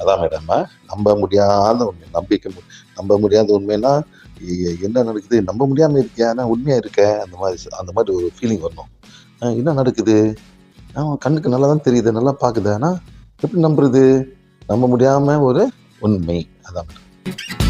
அதான் மேடம் நம்ப முடியாத உண்மை நம்பிக்கை நம்ப முடியாத உண்மைன்னா என்ன நடக்குது? நம்ப முடியாம இருக்கியா? நான் உண்மையா இருக்கேன் அந்த மாதிரி அந்த மாதிரி ஒரு ஃபீலிங் வரணும். என்ன நடக்குது? அவன் கண்ணுக்கு நல்லா தான் தெரியுது நல்லா பார்க்குது ஆனால் எப்படி நம்புறது? நம்ப முடியாம ஒரு உண்மை. அதான் மேடம்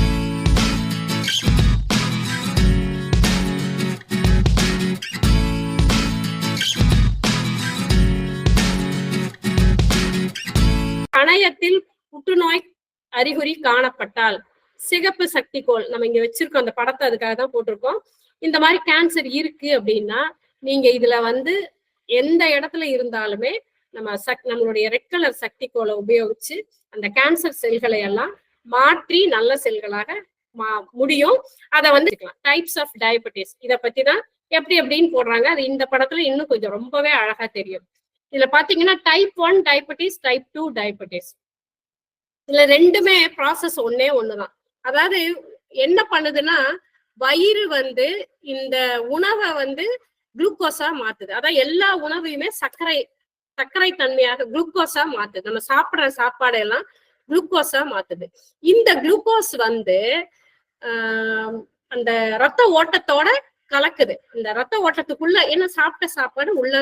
கணையத்தில் புற்றுநோய் அறிகுறி காணப்பட்டால் சிகப்பு சக்தி கோல் நம்ம இங்க வச்சிருக்கோம் அந்த படத்தை அதுக்காக தான் போட்டிருக்கோம். இந்த மாதிரி கேன்சர் இருக்கு அப்படின்னா நீங்க இதுல வந்து எந்த இடத்துல இருந்தாலுமே நம்ம சக் நம்மளுடைய ரெட் கலர் சக்தி கோலை உபயோகிச்சு அந்த கேன்சர் செல்களை எல்லாம் மாற்றி நல்ல செல்களாக மா- முடியும். அதை வந்து டைப்ஸ் ஆஃப் டயபெட்டிஸ் இத பத்தி தான் எப்படி எப்படின்னு போடுறாங்க. அது இந்த படத்துல இன்னும் கொஞ்சம் ரொம்பவே அழகா தெரியும். இதுல பாத்தீங்கன்னா type one diabetes type two diabetes இதுல ரெண்டுமே ப்ராசஸ் ஒன்னே ஒண்ணுதான். அதாவது என்ன பண்ணுதுன்னா வயிறு வந்து இந்த உணவை வந்து குளுக்கோஸா மாத்துது. அதான் எல்லா உணவையுமே சர்க்கரை சர்க்கரை தன்மையாக குளுக்கோஸா மாத்துது. நம்ம சாப்பிடுற சாப்பாடு எல்லாம் குளுக்கோஸா மாத்துது. இந்த குளுக்கோஸ் வந்து ஆஹ் அந்த ரத்த ஓட்டத்தோட கலக்குது. இந்த ரத்த ஓட்டத்துக்குள்ள என்ன சாப்பிட்ட சாப்பாடு உள்ள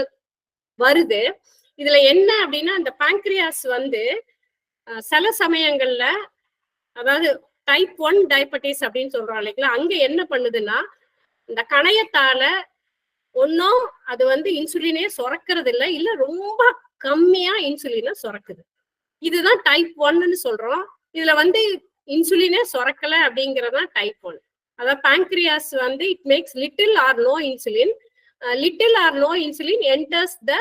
வருது. இதுல என்ன அப்படின்னா இந்த பாங்க்ரியாஸ் வந்து சில சமயங்கள்ல அதாவது டைப் ஒன் டயபட்டிஸ் அப்படின்னு சொல்றோம் இல்லைங்களா? அங்க என்ன பண்ணுதுன்னா இந்த கணையத்தால ஒன்னும் அது வந்து இன்சுலினே சுரக்கிறது இல்லை இல்ல ரொம்ப கம்மியா இன்சுலினை சுரக்குது. இதுதான் டைப் ஒன்னு சொல்றோம். இதுல வந்து இன்சுலினே சுரக்கல அப்படிங்கறதான் டைப் ஒன் அதாவது பேங்க்ரியாஸ் வந்து it makes little or no insulin little or no insulin enters the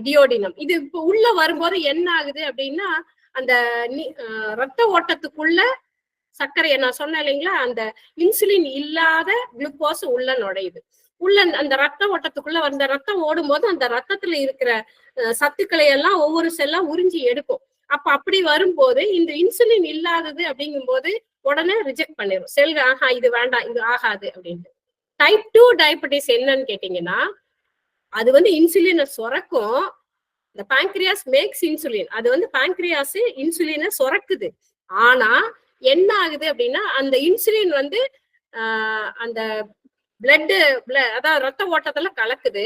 duodenum இது இப்போ உள்ள வரும்போது என்ன ஆகுது அப்படின்னா அந்த ரத்த ஓட்டத்துக்குள்ள சர்க்கரையை நான் சொன்னேன் இல்லைங்களா அந்த இன்சுலின் இல்லாத குளுக்கோஸ் உள்ள நுழையுது. உள்ள அந்த ரத்த ஓட்டத்துக்குள்ள அந்த ரத்தம் ஓடும்போது அந்த ரத்தத்துல இருக்கிற அஹ், சத்துக்களை எல்லாம் ஒவ்வொரு செல்லா உறிஞ்சி எடுக்கும். அப்ப அப்படி வரும்போது இந்த இன்சுலின் இல்லாதது அப்படிங்கும்போது உடனே ரிஜெக்ட் பண்ணிடும் செல் ஆஹா இது வேண்டாம் இது ஆகாது அப்படின்ட்டு. டைப் டூ டயபெட்டிஸ் என்னன்னு கேட்டீங்கன்னா அது வந்து இன்சுலினை சுரக்கும். இந்த பேங்க்ரியாஸ் மேக்ஸ் இன்சுலின் அது வந்து பேங்க்ரியாஸ் இன்சுலினை சுரக்குது. ஆனா என்ன ஆகுது அப்படின்னா அந்த இன்சுலின் வந்து அந்த பிளட்டு அதாவது ரத்த ஓட்டத்துல கலக்குது.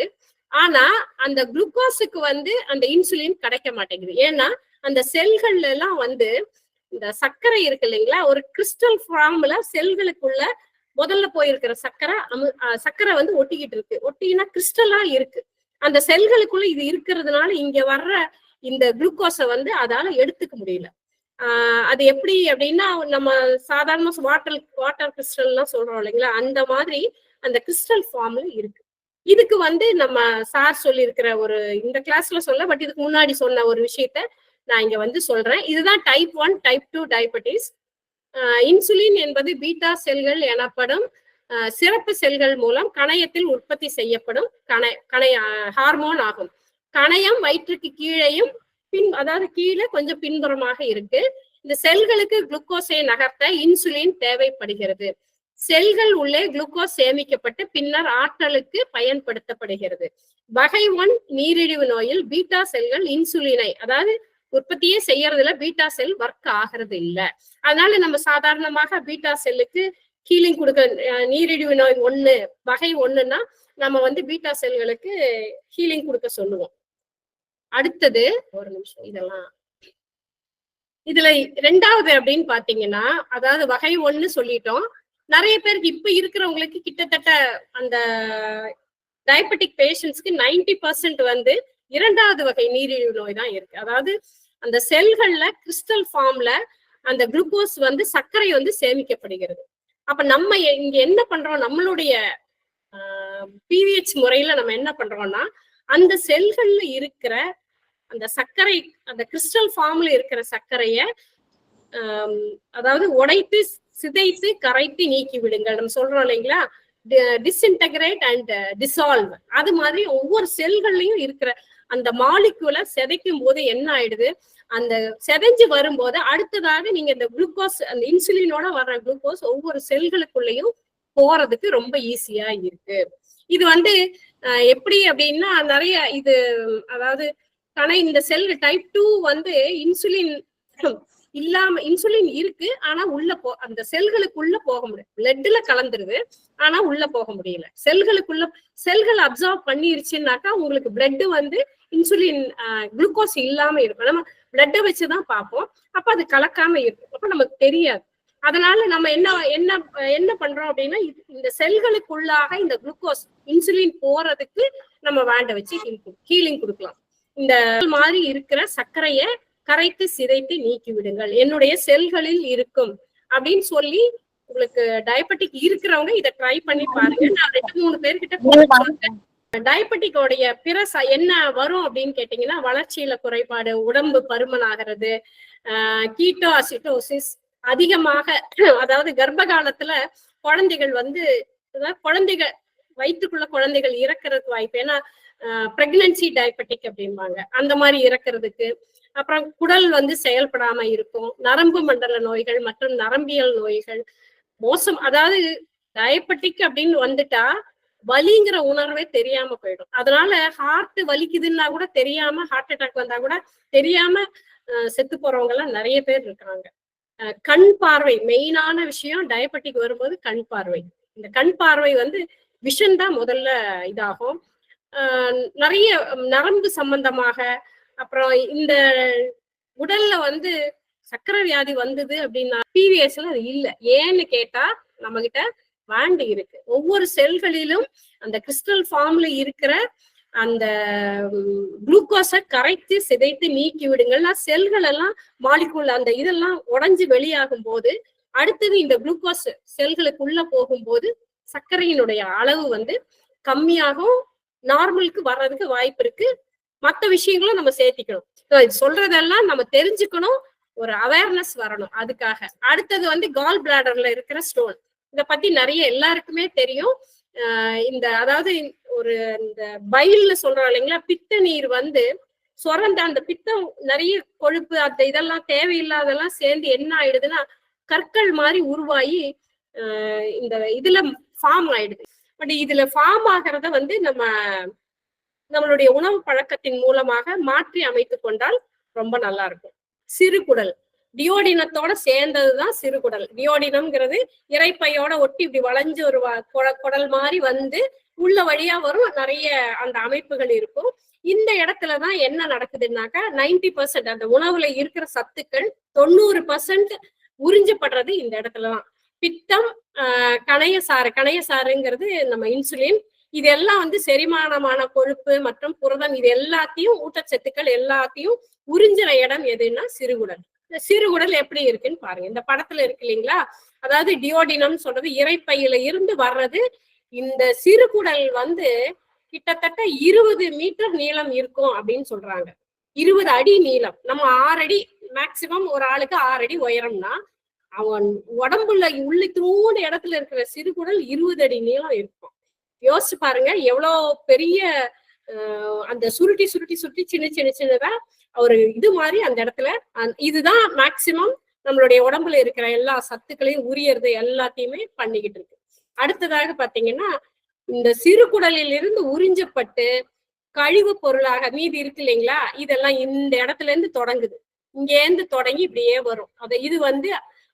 ஆனா அந்த குளுக்கோஸுக்கு வந்து அந்த இன்சுலின் கிடைக்க மாட்டேங்குது. ஏன்னா அந்த செல்கள்ல எல்லாம் வந்து இந்த சர்க்கரை இருக்கு இல்லைங்களா ஒரு கிறிஸ்டல் ஃபார்ம்ல செல்களுக்குள்ள முதல்ல போயிருக்கிற சக்கரை அமு- சக்கரை வந்து ஒட்டிக்கிட்டு இருக்கு. ஒட்டினா கிறிஸ்டலா இருக்கு. அந்த செல்களுக்குள்ள இது இருக்கிறதுனால இங்க வர்ற இந்த குளுக்கோஸை வந்து அதால எடுத்துக்க முடியல. ஆஹ் அது எப்படி அப்படின்னா நம்ம சாதாரண வாட்டர் வாட்டர் கிறிஸ்டல்லாம் சொல்றோம் இல்லைங்களா? அந்த மாதிரி அந்த கிறிஸ்டல் ஃபார்ம்ல இருக்கு. இதுக்கு வந்து நம்ம சார் சொல்லியிருக்கிற ஒரு இந்த கிளாஸ்ல சொல்ல பட் இதுக்கு முன்னாடி சொன்ன ஒரு விஷயத்த நான் இங்க வந்து சொல்றேன். இதுதான் type one type two diabetes insulin என்பது பீட்டா செல்கள் எனப்படும் சிறப்பு செல்கள் மூலம் கணையத்தில் உற்பத்தி செய்யப்படும் கணை கணைய ஹார்மோன் ஆகும். கணையம் வயிற்றுக்கு கீழேயும் பின் அதாவது கீழே கொஞ்சம் பின்புறமாக இருக்கு. இந்த செல்களுக்கு குளுக்கோஸை நகர்த்த இன்சுலின் தேவைப்படுகிறது. செல்கள் உள்ளே குளுக்கோஸ் சேமிக்கப்பட்டு பின்னர் ஆற்றலுக்கு பயன்படுத்தப்படுகிறது. வகை ஒன் நீரிழிவு நோயில் பீட்டா செல்கள் இன்சுலினை அதாவது உற்பத்தியே செய்யறதுல பீட்டா செல் ஒர்க் ஆகிறது இல்ல அதனால நம்ம சாதாரணமாக பீட்டா செல்லுக்கு ஹீலிங் கொடுக்க நீரிழிவு நோய் ஒண்ணு வகை ஒண்ணுன்னா நம்ம வந்து பீட்டா செல்களுக்கு ஹீலிங் கொடுக்க சொல்லுவோம். அடுத்தது ஒரு நிமிஷம் இதெல்லாம். இதுல ரெண்டாவது அப்படின்னு பாத்தீங்கன்னா அதாவது வகை ஒண்ணு சொல்லிட்டோம். நிறைய பேருக்கு இப்ப இருக்கிறவங்களுக்கு கிட்டத்தட்ட அந்த டயபெட்டிக் பேஷண்ட்ஸ்க்கு 90% பர்சன்ட் வந்து இரண்டாவது வகை நீரிழிவு நோய் தான் இருக்கு. அதாவது அந்த செல்கள்ல கிறிஸ்டல் ஃபார்ம்ல அந்த குளுக்கோஸ் வந்து சர்க்கரை வந்து சேமிக்கப்படுகிறது. அப்ப நம்ம இங்க என்ன பண்றோம்? நம்மளுடைய பிவிஹெச் முறையில நம்ம என்ன பண்றோம்னா அந்த செல்கள்ல இருக்கிற அந்த சர்க்கரை அந்த கிறிஸ்டல் ஃபார்ம்ல இருக்கிற சர்க்கரைய அதாவது உடைத்து சிதைத்து கரைத்து நீக்கி விடுங்கள். நம்ம சொல்றோம் இல்லைங்களா? டிஸ்இன்டகிரேட் அண்ட் டிசால்வ் அது மாதிரி ஒவ்வொரு செல்கள்லயும் இருக்கிற அந்த மாலிக்யூலை சிதைக்கும் போது என்ன ஆயிடுது? அந்த செதைஞ்சு வரும்போது அடுத்ததாக நீங்க இந்த குளுக்கோஸ் அந்த இன்சுலினோட வர்ற குளுக்கோஸ் ஒவ்வொரு செல்களுக்குள்ளேயும் போறதுக்கு ரொம்ப ஈஸியா இருக்கு. இது வந்து எப்படி அப்படின்னா நிறைய இது அதாவது ஆனா இந்த செல் டைப் டூ வந்து இன்சுலின் இல்லாம இன்சுலின் இருக்கு ஆனா உள்ள போ அந்த செல்களுக்குள்ள போக முடியும் பிளட்ல கலந்துருது ஆனா உள்ள போக முடியல. செல்களுக்குள்ள செல்கள் அப்சர்வ் பண்ணிருச்சுன்னாக்கா உங்களுக்கு பிளட் வந்து இன்சுலின் குளுக்கோஸ் இல்லாம இருக்கும். நம்ம பிளட்டை வச்சுதான் பார்ப்போம். அப்ப அது கலக்காம இருக்கும். அப்ப நமக்கு தெரியாது. அதனால நம்ம என்ன என்ன என்ன பண்றோம் அப்படின்னா இந்த செல்களுக்குள்ளாக இந்த குளுக்கோஸ் இன்சுலின் போறதுக்கு நம்ம வேண்ட வச்சு ஹீலிங் கொடுக்கலாம். இந்த மாதிரி இருக்கிற சர்க்கரையை கரைத்து சிதைத்து நீக்கி விடுங்கள். என்னுடைய செல்களில் இருக்கும் அப்படின்னு சொல்லி உங்களுக்கு டயபெட்டிக் இருக்கிறவங்க இதை ட்ரை பண்ணி பாருங்க. நான் ரெண்டு மூணு பேர்கிட்ட டயபெட்டிக்கோடைய பிற ச- என்ன வரும் அப்படின்னு கேட்டீங்கன்னா வளர்ச்சியில குறைபாடு உடம்பு பருமன் ஆகிறது கீட்டோ அசிட்டோசிஸ் அதிகமாக அதாவது கர்ப்ப காலத்துல குழந்தைகள் வந்து குழந்தைகள் வயிற்றுக்குள்ள குழந்தைகள் இறக்குறதுக்கு வாய்ப்பு ஏன்னா பிரெக்னன்சி டயபெட்டிக் அப்படிம்பாங்க. அந்த மாதிரி இறக்குறதுக்கு அப்புறம் குடல் வந்து செயல்படாம இருக்கும் நரம்பு மண்டல நோய்கள் மற்றும் நரம்பியல் நோய்கள் மோசம் அதாவது டயபெட்டிக் அப்படின்னு வந்துட்டா வலிங்கிற உணர்வே தெரியாம போயிடும். அதனால ஹார்ட் வலிக்குதுன்னா கூட தெரியாம ஹார்ட் அட்டாக் வந்தா கூட தெரியாம செத்து போறவங்க எல்லாம் நிறைய பேர் இருக்காங்க. அஹ், கண் பார்வை மெயினான விஷயம் டயபெட்டிக் வரும்போது கண் பார்வை. இந்த கண் பார்வை வந்து விஷன் தான் முதல்ல இதாகும். நிறைய நரம்பு சம்பந்தமாக அப்புறம் இந்த உடல்ல வந்து சக்கரை வியாதி வந்தது அப்படின்னா பிவிஎஸ்ல அது இல்ல. ஏன்னு கேட்டா நம்ம கிட்ட பேண்ட் இருக்கு. ஒவ்வொரு செல்களிலும் அந்த கிறிஸ்டல் ஃபார்ம்ல இருக்கிற அந்த குளுக்கோஸை கரைத்து சிதைத்து நீக்கி விடுங்கள்னா செல்கள் எல்லாம் மாலிகுல் அந்த இதெல்லாம் உடஞ்சு வெளியாகும் போது அடுத்தது இந்த குளுக்கோஸ் செல்களுக்குள்ள போகும்போது சர்க்கரையினுடைய அளவு வந்து கம்மியாகும் நார்மலுக்கு வர்றதுக்கு வாய்ப்பு இருக்கு. மற்ற விஷயங்களும் நம்ம சேர்த்திக்கணும். இது சொல்றதெல்லாம் நம்ம தெரிஞ்சுக்கணும். ஒரு அவேர்னஸ் வரணும். அதுக்காக. அடுத்தது வந்து கால் பிளாடர்ல இருக்கிற ஸ்டோன் இத பத்தி நிறைய எல்லாருக்குமே தெரியும். ஆஹ் இந்த அதாவது ஒரு இந்த பயில்னு சொல்றோம் இல்லைங்களா பித்த நீர் வந்து சுரந்த அந்த பித்தம் நிறைய கொழுப்பு அந்த இதெல்லாம் தேவையில்லாதெல்லாம் சேர்ந்து என்ன ஆயிடுதுன்னா கற்கள் மாதிரி உருவாகி ஆஹ் இந்த இதுல ஃபார்ம் ஆயிடுது. பட் இதுல ஃபார்ம் ஆகிறத வந்து நம்ம நம்மளுடைய உணவு பழக்கத்தின் மூலமாக மாற்றி அமைத்து கொண்டால் ரொம்ப நல்லா இருக்கும். சிறுகுடல் டியோடினத்தோட சேர்ந்ததுதான் சிறுகுடல் டியோடினம்ங்கிறது இறைப்பையோட ஒட்டி இப்படி வளைஞ்சு ஒரு குடல் மாதிரி வந்து உள்ள வழியா வரும். நிறைய அந்த அமைப்புகள் இருக்கும். இந்த இடத்துலதான் என்ன நடக்குதுன்னாக்கா 90% பர்சன்ட் அந்த உணவுல இருக்கிற சத்துக்கள் தொண்ணூறு பர்சன்ட் உறிஞ்சப்படுறது இந்த இடத்துலதான் பித்தம் ஆஹ் கணையசாறு கணையசாறுங்கிறது நம்ம இன்சுலின். இதெல்லாம் வந்து செரிமானமான கொழுப்பு மற்றும் புரதம் இது எல்லாத்தையும் ஊட்டச்சத்துக்கள் எல்லாத்தையும் உறிஞ்சுற இடம் எதுன்னா சிறுகுடல் சிறுகுடல் எப்படி இருக்குன்னு பாருங்க. இந்த படத்துல இருக்கு இல்லைங்களா? அதாவது டியோடினம் சொல்றது இறைப்பையில இருந்து வர்றது இந்த சிறுகுடல் வந்து கிட்டத்தட்ட இருபது மீட்டர் நீளம் இருக்கும் அப்படின்னு சொல்றாங்க. இருபது அடி நீளம். நம்ம ஆறு அடி மேக்சிமம் ஒரு ஆளுக்கு ஆறு அடி உயரம்னா அவன் உடம்புல உள்ள தூண்டு இடத்துல இருக்கிற சிறுகுடல் இருபது அடி நீளம் இருக்கும். யோசிச்சு பாருங்க எவ்வளவு பெரிய அந்த சுருட்டி சுருட்டி சுருட்டி சின்ன சின்ன சின்னதா ஒரு இது மாதிரி அந்த இடத்துல இதுதான் மேக்சிமம் நம்மளுடைய உடம்புல இருக்கிற எல்லா சத்துக்களையும் உரியறது எல்லாத்தையுமே பண்ணிக்கிட்டு இருக்கு. அடுத்ததாக பாத்தீங்கன்னா இந்த சிறுகுடலில் இருந்து உறிஞ்சப்பட்டு கழிவு பொருளாக மீதி இருக்கு இல்லைங்களா? இதெல்லாம் இந்த இடத்துல இருந்து தொடங்குது. இங்க இருந்து தொடங்கி இப்படியே வரும். அது இது வந்து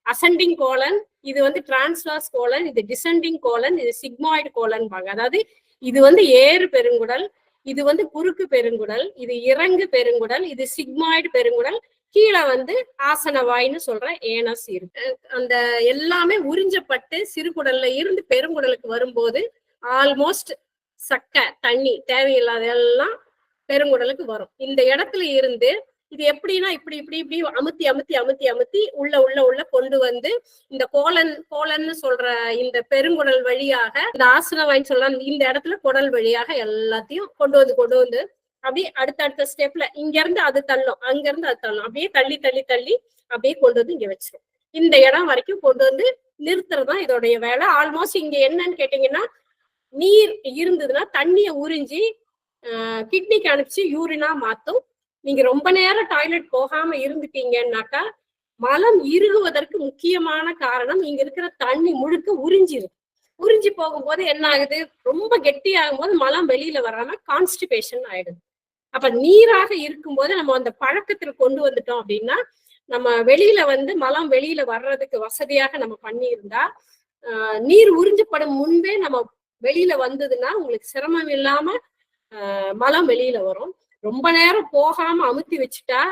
அசண்டிங் கோலன் இது வந்து டிரான்ஸ்லாஸ் கோலன் இது டிசெண்டிங் கோலன் இது சிக்மாய்டு கோலன் பாங்க. அதாவது இது வந்து ஏறு பெருங்குடல் இது வந்து குறுக்கு பெருங்குடல் இது இறங்கு பெருங்குடல் இது சிக்மாய்டு பெருங்குடல் கீழே வந்து ஆசனவாய்னு சொல்ற ஏனஸ் இருக்கு. அந்த எல்லாமே உறிஞ்சப்பட்டு சிறுகுடல்ல இருந்து பெருங்குடலுக்கு வரும்போது ஆல்மோஸ்ட் சக்கை தண்ணி தேவையில்லாத எல்லாம் பெருங்குடலுக்கு வரும். இந்த இடத்துல இருந்து இது எப்படின்னா இப்படி இப்படி இப்படி அமுத்தி அமுத்தி அமுத்தி அமுத்தி உள்ள உள்ள உள்ள கொண்டு வந்து இந்த கோலன் கோலன்னு சொல்ற இந்த பெருங்குடல் வழியாக இந்த ஆசனம் வாங்கி சொல்லலாம் இந்த இடத்துல குடல் வழியாக எல்லாத்தையும் கொண்டு வந்து கொண்டு வந்து அப்படியே அடுத்தடுத்த ஸ்டெப்ல இங்க இருந்து அது தள்ளும் அங்க இருந்து அது தள்ளும். அப்படியே தள்ளி தள்ளி தள்ளி அப்படியே கொண்டு வந்து இங்க வச்சிரும். இந்த இடம் வரைக்கும் கொண்டு வந்து நிறுத்துறது தான் இதோடைய வேலை. ஆல்மோஸ்ட் இங்க என்னன்னு கேட்டீங்கன்னா நீர் இருந்ததுன்னா தண்ணியை உறிஞ்சி கிட்னிக்கு அனுப்பிச்சு யூரினா மாத்தும். நீங்க ரொம்ப நேரம் டாய்லெட் போகாம இருந்துட்டீங்கன்னாக்கா மலம் இறுகுவதற்கு முக்கியமான காரணம் இங்க இருக்கிற தண்ணி முழுக்க உறிஞ்சிருது. உறிஞ்சி போகும்போது என்ன ஆகுது ரொம்ப கெட்டி ஆகும்போது மலம் வெளியில வராம கான்ஸ்டிபேஷன் ஆயிடுது. அப்ப நீராக இருக்கும்போது நம்ம அந்த பழக்கத்துல கொண்டு வந்துட்டோம் அப்படின்னா நம்ம வெளியில வந்து மலம் வெளியில வர்றதுக்கு வசதியாக நம்ம பண்ணியிருந்தா நீர் உறிஞ்சப்படும் முன்பே நம்ம வெளியில வந்ததுன்னா உங்களுக்கு சிரமம் இல்லாம மலம் வெளியில வரும். ரொம்ப நேரம் போகாம அமுத்தி வச்சுட்டா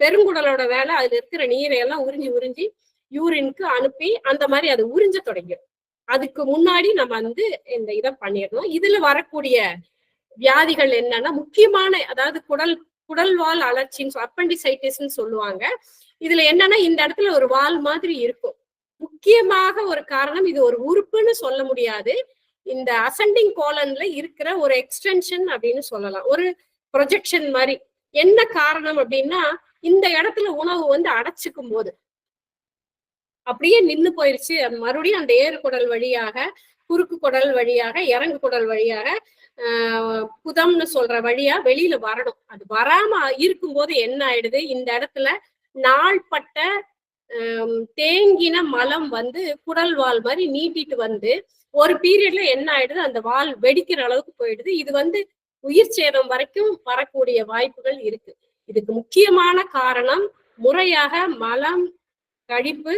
பெருங்குடலோட வேலை அதுல இருக்கிற நீரை எல்லாம் உறிஞ்சி உறிஞ்சி யூரினுக்கு அனுப்பி அந்த மாதிரி அது உறிஞ்ச தொடங்கிடும் அதுக்கு முன்னாடி நம்ம வந்து இந்த இதை பண்ணிடணும். இதுல வரக்கூடிய வியாதிகள் என்னன்னா முக்கியமான அதாவது குடல் குடல்வால் அலர்ச்சின்னு அப்பண்டிசைட்டிஸ்ன்னு சொல்லுவாங்க. இதுல என்னன்னா இந்த இடத்துல ஒரு வால் மாதிரி இருக்கும். முக்கியமாக ஒரு காரணம் இது ஒரு உறுப்புன்னு சொல்ல முடியாது. இந்த அசண்டிங் கோலன்ல இருக்கிற ஒரு எக்ஸ்டென்ஷன் அப்படின்னு சொல்லலாம். ஒரு ப்ரொஜெக்ஷன் மாதிரி. என்ன காரணம் அப்படின்னா இந்த இடத்துல உணவு வந்து அடைச்சிக்கும் போது. அப்படியே நின்னு போயிருச்சு. மறுபடியும் அந்த ஏறு குடல் வழியாக குறுக்கு குடல் வழியாக இறங்கு குடல் வழியாக ஆஹ் புதம்னு சொல்ற வழியா வெளியில வரணும். அது வராம இருக்கும்போது என்ன ஆயிடுது? இந்த இடத்துல நாள்பட்ட தேங்கின மலம் வந்து குடல் வால் மாதிரி நீட்டிட்டு வந்து ஒரு பீரியட்ல என்ன ஆயிடுது? அந்த வால் வெடிக்கிற அளவுக்கு போயிடுது. இது வந்து உயிர் சேதம் வரைக்கும் வரக்கூடிய வாய்ப்புகள் இருக்கு. இதுக்கு முக்கியமான காரணம் முறையாக மலம் கழிப்பு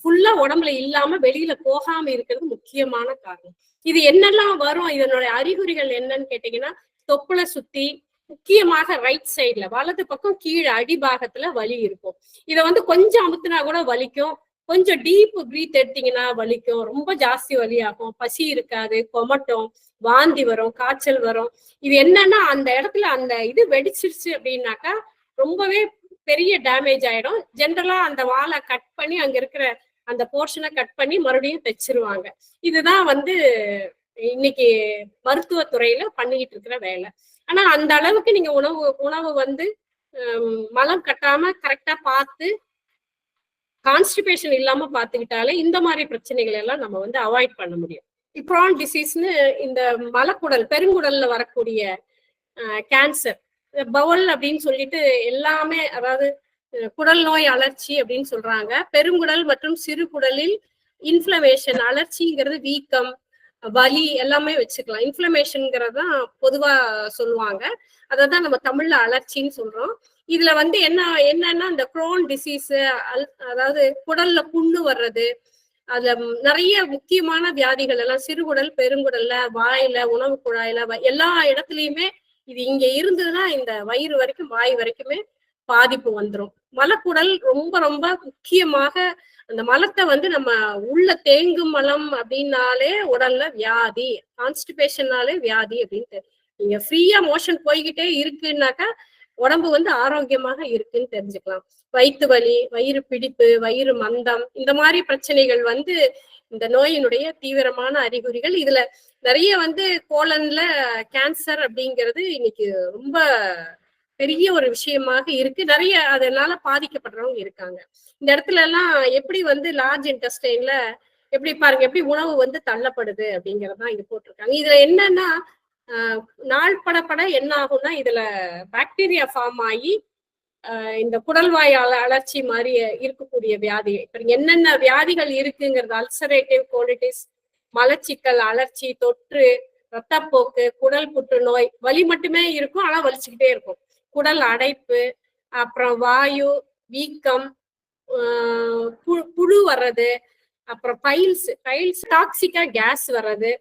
ஃபுல்லா உடம்புல இல்லாம வெளியில போகாம இருக்கிறது முக்கியமான காரணம். இது என்னெல்லாம் வரும்? இதனுடைய அறிகுறிகள் என்னன்னு கேட்டீங்கன்னா தொப்புளை சுத்தி முக்கியமாக ரைட் சைடுல வலது பக்கம் கீழே அடிபாகத்துல வலி இருக்கும். இத வந்து கொஞ்சம் அமுத்துனா கூட வலிக்கும். கொஞ்சம் டீப் பிரீத் எடுத்தீங்கன்னா வலிக்கும். ரொம்ப ஜாஸ்தி வலியாகும் பசி இருக்காது கொமட்டும். வாந்தி வரும் காய்ச்சல் வரும். இது என்னன்னா அந்த இடத்துல அந்த இது வெடிச்சிருச்சு அப்படின்னாக்கா ரொம்பவே பெரிய டேமேஜ் ஆயிடும். ஜென்ரலா அந்த வாலை கட் பண்ணி அங்க இருக்கிற அந்த போர்ஷனை கட் பண்ணி மறுபடியும் தைச்சிருவாங்க. இதுதான் வந்து இன்னைக்கு மருத்துவத்துறையில பண்ணிக்கிட்டு இருக்கிற வேலை. ஆனா அந்த அளவுக்கு நீங்க உணவு உணவு வந்து மலம் கட்டாம கரெக்டா பார்த்து கான்ஸ்டிபேஷன் இல்லாம பாத்துக்கிட்டாலே இந்த மாதிரி பிரச்சனைகள் எல்லாம் நம்ம வந்து அவாய்ட் பண்ண முடியும். இப்ரான் டிசீஸ்னு இந்த மலக்குடல் பெருங்குடல்ல வரக்கூடிய கேன்சர் பவல் அப்படின்னு சொல்லிட்டு எல்லாமே அதாவது குடல் நோய் அலர்ச்சி அப்படின்னு சொல்றாங்க. பெருங்குடல் மற்றும் சிறு குடலில் இன்ஃப்ளமேஷன் அலர்ச்சிங்கிறது வீக்கம் வலி எல்லாமே வச்சுக்கலாம். இன்ஃப்ளமேஷன்ங்கிறது தான் பொதுவா சொல்லுவாங்க. அதை தான் நம்ம தமிழ்ல அலர்ச்சின்னு சொல்றோம். இதுல வந்து என்ன என்னன்னா இந்த குரோன் டிசீஸ் அதாவது குடல்ல புண்ணு வர்றது அதுல நிறைய முக்கியமான வியாதிகள் எல்லாம் சிறுகுடல் பெருங்குடல்ல வாயில உணவு குழாயில எல்லா இடத்துலயுமே இது இங்க இருந்ததுன்னா இந்த வயிறு வரைக்கும் வாய் வரைக்குமே பாதிப்பு வந்துரும். மலக்குடல் ரொம்ப ரொம்ப முக்கியமாக அந்த மலத்தை வந்து நம்ம உள்ள தேங்கும் மலம் அப்படின்னாலே உடல்ல வியாதி கான்ஸ்டிபேஷன்னாலே வியாதி அப்படின்ட்டு. நீங்க ஃப்ரீயா மோஷன் போய்கிட்டே இருக்குன்னாக்கா உடம்பு வந்து ஆரோக்கியமாக இருக்குன்னு தெரிஞ்சுக்கலாம். வயிற்று வலி வயிறு பிடிப்பு வயிறு மந்தம் இந்த மாதிரி பிரச்சனைகள் வந்து இந்த நோயினுடைய தீவிரமான அறிகுறிகள். இதுல நிறைய வந்து கோலன்ல கேன்சர் அப்படிங்கிறது இன்னைக்கு ரொம்ப பெரிய ஒரு விஷயமாக இருக்கு. நிறைய அதனால பாதிக்கப்படுறவங்க இருக்காங்க. இந்த இடத்துல எல்லாம் எப்படி வந்து லார்ஜ் இன்டெஸ்டைன்ல எப்படி பாருங்க எப்படி உணவு வந்து தள்ளப்படுது அப்படிங்கறதான் இது போட்டிருக்காங்க. இதுல என்னன்னா நாள் பட பட என்ன ஆகும்னா இதுல பாக்டீரியா ஃபார்ம் ஆகி இந்த குடல்வாய் அல அலர்ச்சி மாதிரி இருக்கக்கூடிய வியாதி. இப்ப என்னென்ன வியாதிகள் இருக்குங்கிறது அல்சரேட்டிவ் கோலிட்டிஸ் மலச்சிக்கல் அலர்ச்சி தொற்று ரத்தப்போக்கு குடல் புற்றுநோய் வலி மட்டுமே இருக்கும் ஆனா வலிச்சுக்கிட்டே இருக்கும். குடல் அடைப்பு அப்புறம் வாயு வீக்கம் பு- புழு வர்றது அப்புறம் பைல்ஸ் பைல்ஸ் டாக்ஸிக்கா கேஸ் வர்றது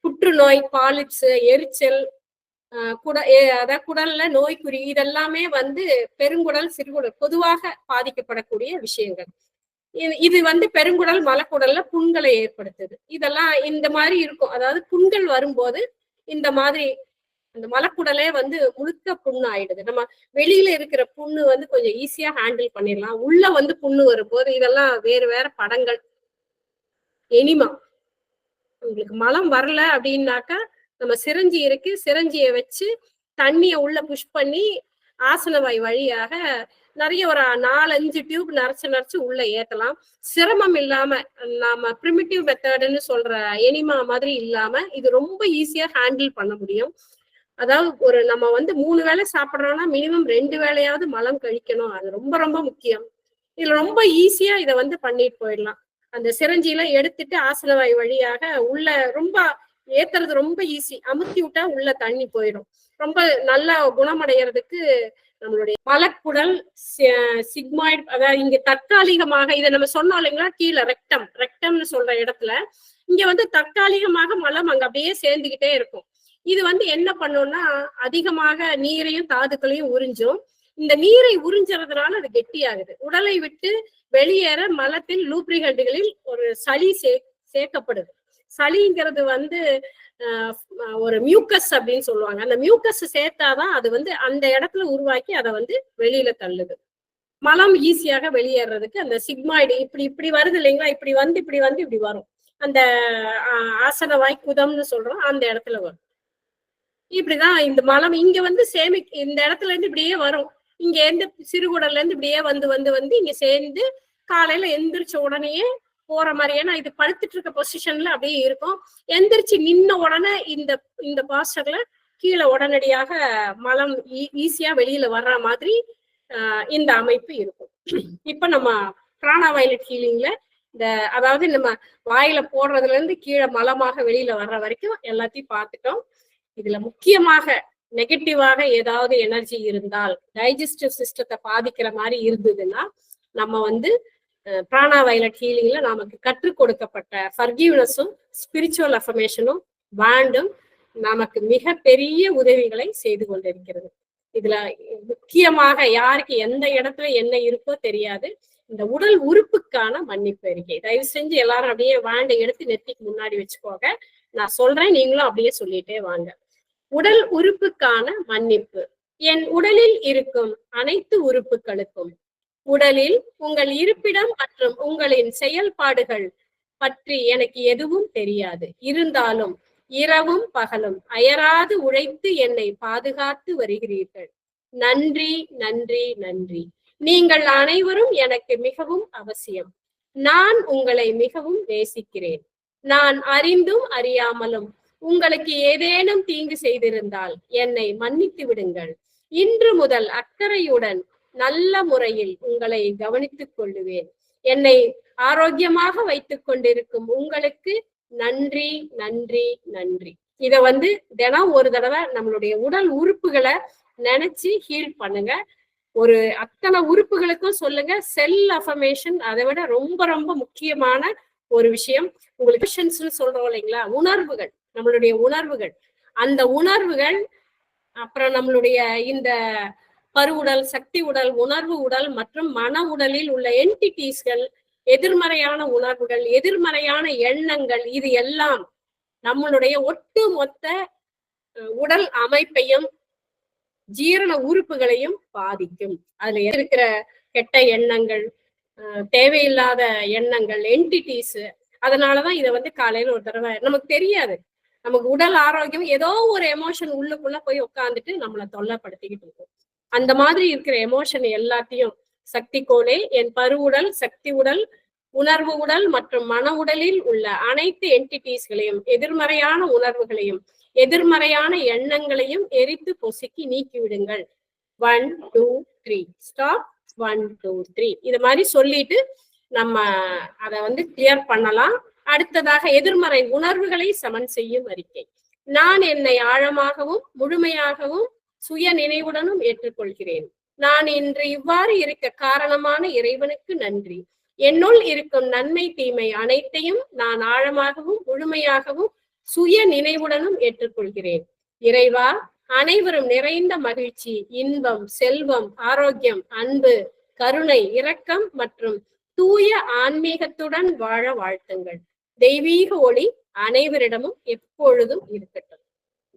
புற்றுநோய் பாலிப்ஸ் எரிச்சல் குட ஏ- அதாவது குடல்ல நோய்க்குறி இதெல்லாமே வந்து பெருங்குடல் சிறுகுடல் பொதுவாக பாதிக்கப்படக்கூடிய விஷயங்கள். இது இது வந்து பெருங்குடல் மலக்குடல்ல புண்களை ஏற்படுத்துது. இதெல்லாம் இந்த மாதிரி இருக்கும். அதாவது புண்கள் வரும்போது இந்த மாதிரி அந்த மலக்குடலே வந்து முழுக்க புண்ணு ஆயிடுது நம்ம வெளியில இருக்கிற புண்ணு வந்து கொஞ்சம் ஈஸியா ஹேண்டில் பண்ணிடலாம். உள்ள வந்து புண்ணு வரும்போது இதெல்லாம் வேறு வேற படங்கள். எனிமா உங்களுக்கு மலம் வரல அப்படின்னாக்கா நம்ம சிரஞ்சி இருக்கு சிரஞ்சியை வச்சு தண்ணிய உள்ள புஷ் பண்ணி ஆசனவாய் வழியாக நிறைய ஒரு நாலஞ்சு டியூப் நரைச்சு நரைச்சு உள்ள ஏத்தலாம் சிரமம் இல்லாம நாம பிரிமிட்டிவ் மெத்தடுன்னு சொல்ற எனிமா மாதிரி இல்லாம இது ரொம்ப ஈஸியா ஹேண்டில் பண்ண முடியும். அதாவது ஒரு நம்ம வந்து மூணு வேளை சாப்பிடுறோம்னா மினிமம் ரெண்டு வேளையாவது மலம் கழிக்கணும். அது ரொம்ப ரொம்ப முக்கியம். இதுல ரொம்ப ஈஸியா இதை வந்து பண்ணிட்டு போயிடலாம். அந்த சிரஞ்சியில எடுத்துட்டு ஆசனவாய் வழியாக உள்ள ரொம்ப ஏத்துறது ரொம்ப ஈஸி அமுத்தி விட்டா உள்ள தண்ணி போயிடும். ரொம்ப நல்லா குணமடைகிறதுக்கு நம்மளுடைய மலக்குடல் சிக்மாய்ட் அதாவது இங்க தற்காலிகமாக இதை நம்ம சொன்னோம் இல்லைங்களா? கீழே ரெக்டம் ரெக்டம்னு சொல்ற இடத்துல. இங்க வந்து தற்காலிகமாக மலம் அங்க அப்படியே சேர்ந்துகிட்டே இருக்கும். இது வந்து என்ன பண்ணும்னா அதிகமாக நீரையும் தாதுக்களையும் உறிஞ்சும். இந்த நீரை உறிஞ்சறதுனால அது கெட்டியாகுது. உடலை விட்டு வெளியேற மலத்தில் லூப்ரிகண்டுகளில் ஒரு சளி சே சேர்க்கப்படுது. சளிங்கிறது வந்து ஒரு மியூக்கஸ் அப்படின்னு சொல்லுவாங்க. அந்த மியூக்கஸ் சேர்த்தாதான் அது வந்து அந்த இடத்துல உருவாக்கி அதை வந்து வெளியில தள்ளுது. மலம் ஈஸியாக வெளியேறதுக்கு அந்த சிக்மாய்டு இப்படி இப்படி வருது இல்லைங்களா? இப்படி வந்து இப்படி வந்து இப்படி வரும். அந்த ஆசன ஆசனவாய் குதம்னு சொல்றோம். அந்த இடத்துல வரும். இப்படிதான் இந்த மலம் இங்க வந்து சேமி இந்த இடத்துல இருந்து இப்படியே வரும். இங்க இருந்து சிறுகுடல்ல இருந்து இப்படியே வந்து வந்து வந்து இங்க சேர்ந்து காலையில எந்திரிச்ச உடனேயே போற மாதிரி. ஏன்னா இது படுத்துட்டு இருக்க பொசிஷன்ல அப்படியே இருக்கும். எந்திரிச்சு நின்ன உடனே இந்த இந்த பாஸ்டர்ல கீழே உடனடியாக மலம் ஈஸியா வெளியில வர்ற மாதிரி ஆஹ் இந்த அமைப்பு இருக்கும். இப்ப நம்ம பிராணா வயலட் ஹீலிங்ல இந்த அதாவது நம்ம வாயில போடுறதுல இருந்து கீழே மலமாக வெளியில வர்ற வரைக்கும் எல்லாத்தையும் பார்த்துட்டோம். இதுல முக்கியமாக நெகட்டிவாக ஏதாவது எனர்ஜி இருந்தால் டைஜஸ்டிவ் சிஸ்டத்தை பாதிக்கிற மாதிரி இருந்ததுன்னா நம்ம வந்து பிராணா வயலட் ஹீலிங்ல நமக்கு கற்றுக் கொடுக்கப்பட்ட ஃபர்கிவ்னஸும் ஸ்பிரிச்சுவல் அஃபர்மேஷனும் வேண்டும் நமக்கு மிக பெரிய உதவிகளை செய்து கொண்டிருக்கிறது. இதுல முக்கியமாக யாருக்கு எந்த இடத்துல என்ன இருக்கோ தெரியாது. இந்த உடல் உறுப்புக்கான மன்னிப்பு அறிக்கை தயவு செஞ்சு எல்லாரும் அப்படியே வாண்டை எடுத்து நெத்திக்கு முன்னாடி வச்சுக்கோங்க. நான் சொல்றேன் நீங்களும் அப்படியே சொல்லிட்டே வாங்க. உடல் உறுப்புக்கான மன்னிப்பு. என் உடலில் இருக்கும் அனைத்து உறுப்புகளுக்கும் உடலில் உங்கள் இருப்பிடம் மற்றும் உங்களின் செயல்பாடுகள் பற்றி எனக்கு எதுவும் தெரியாது. இருந்தாலும் இரவும் பகலும் அயராது உழைத்து என்னை பாதுகாத்து வருகிறீர்கள். நன்றி நன்றி நன்றி. நீங்கள் அனைவரும் எனக்கு மிகவும் அவசியம். நான் உங்களை மிகவும் நேசிக்கிறேன். நான் அறிந்தும் அறியாமலும் உங்களுக்கு ஏதேனும் தீங்கு செய்திருந்தால் என்னை மன்னித்து விடுங்கள். இன்று முதல் அக்கறையுடன் நல்ல முறையில் உங்களை கவனித்துக் கொள்ளுவேன். என்னை ஆரோக்கியமாக வைத்துக் கொண்டிருக்கும் உங்களுக்கு நன்றி நன்றி நன்றி. இத வந்து தினம் ஒரு தடவை நம்மளுடைய உடல் உறுப்புகளை நினைச்சு ஹீல் பண்ணுங்க. ஒரு அத்தனை உறுப்புகளுக்கும் சொல்லுங்க. செல் அஃபர்மேஷன் அதை விட ரொம்ப ரொம்ப முக்கியமான ஒரு விஷயம். உங்களுக்கு சொல்றோம் இல்லைங்களா? உணர்வுகள் நம்மளுடைய உணர்வுகள். அந்த உணர்வுகள் அப்புறம் நம்மளுடைய இந்த பருவுடல் சக்தி உடல் உணர்வு உடல் மற்றும் மன உடலில் உள்ள என்டிட்டிஸ்கள் எதிர்மறையான உணர்வுகள் எதிர்மறையான எண்ணங்கள் இது எல்லாம் நம்மளுடைய ஒட்டு மொத்த உடல் அமைப்பையும் ஜீரண உறுப்புகளையும் பாதிக்கும். அதுல இருக்கிற கெட்ட எண்ணங்கள் தேவையில்லாத எண்ணங்கள் என்டிட்டிஸ் அதனாலதான் இதை வந்து காலையில ஒரு தடவை நமக்கு தெரியாது. நமக்கு உடல் ஆரோக்கியம் ஏதோ ஒரு எமோஷன் உள்ளுக்குள்ள போய் உட்காந்துட்டு நம்மளை தொல்லைப்படுத்திக்கிட்டு இருக்கும். அந்த மாதிரி இருக்கிற எமோஷன் எல்லாத்தையும் சக்தி கோலே என் பருவுடல் சக்தி உடல் உணர்வு உடல் மற்றும் மன உடலில் உள்ள அனைத்து என்டிட்டிஸ்களையும் எதிர்மறையான உணர்வுகளையும் எதிர்மறையான எண்ணங்களையும் எரித்து பொசுக்கி நீக்கி விடுங்கள். One two three stop one two three இது மாதிரி சொல்லிட்டு நம்ம அதை வந்து கிளியர் பண்ணலாம். அடுத்ததாக எதிர்மறை உணர்வுகளை சமன் செய்யும் அறிக்கை. நான் என்னை ஆழமாகவும் முழுமையாகவும் சுய நினைவுடனும் ஏற்றுக்கொள்கிறேன். நான் இன்று இவ்வாறு இருக்க காரணமான இறைவனுக்கு நன்றி. என்னுள் இருக்கும் நன்மை தீமை அனைத்தையும் நான் ஆழமாகவும் முழுமையாகவும் சுய நினைவுடனும் ஏற்றுக்கொள்கிறேன். இறைவா அனைவரும் நிறைந்த மகிழ்ச்சி இன்பம் செல்வம் ஆரோக்கியம் அன்பு கருணை இரக்கம் மற்றும் தூய ஆன்மீகத்துடன் வாழ வாழ்த்துங்கள். தெய்வீக ஒளி அனைவரிடமும் எப்பொழுதும் இருக்கட்டும்.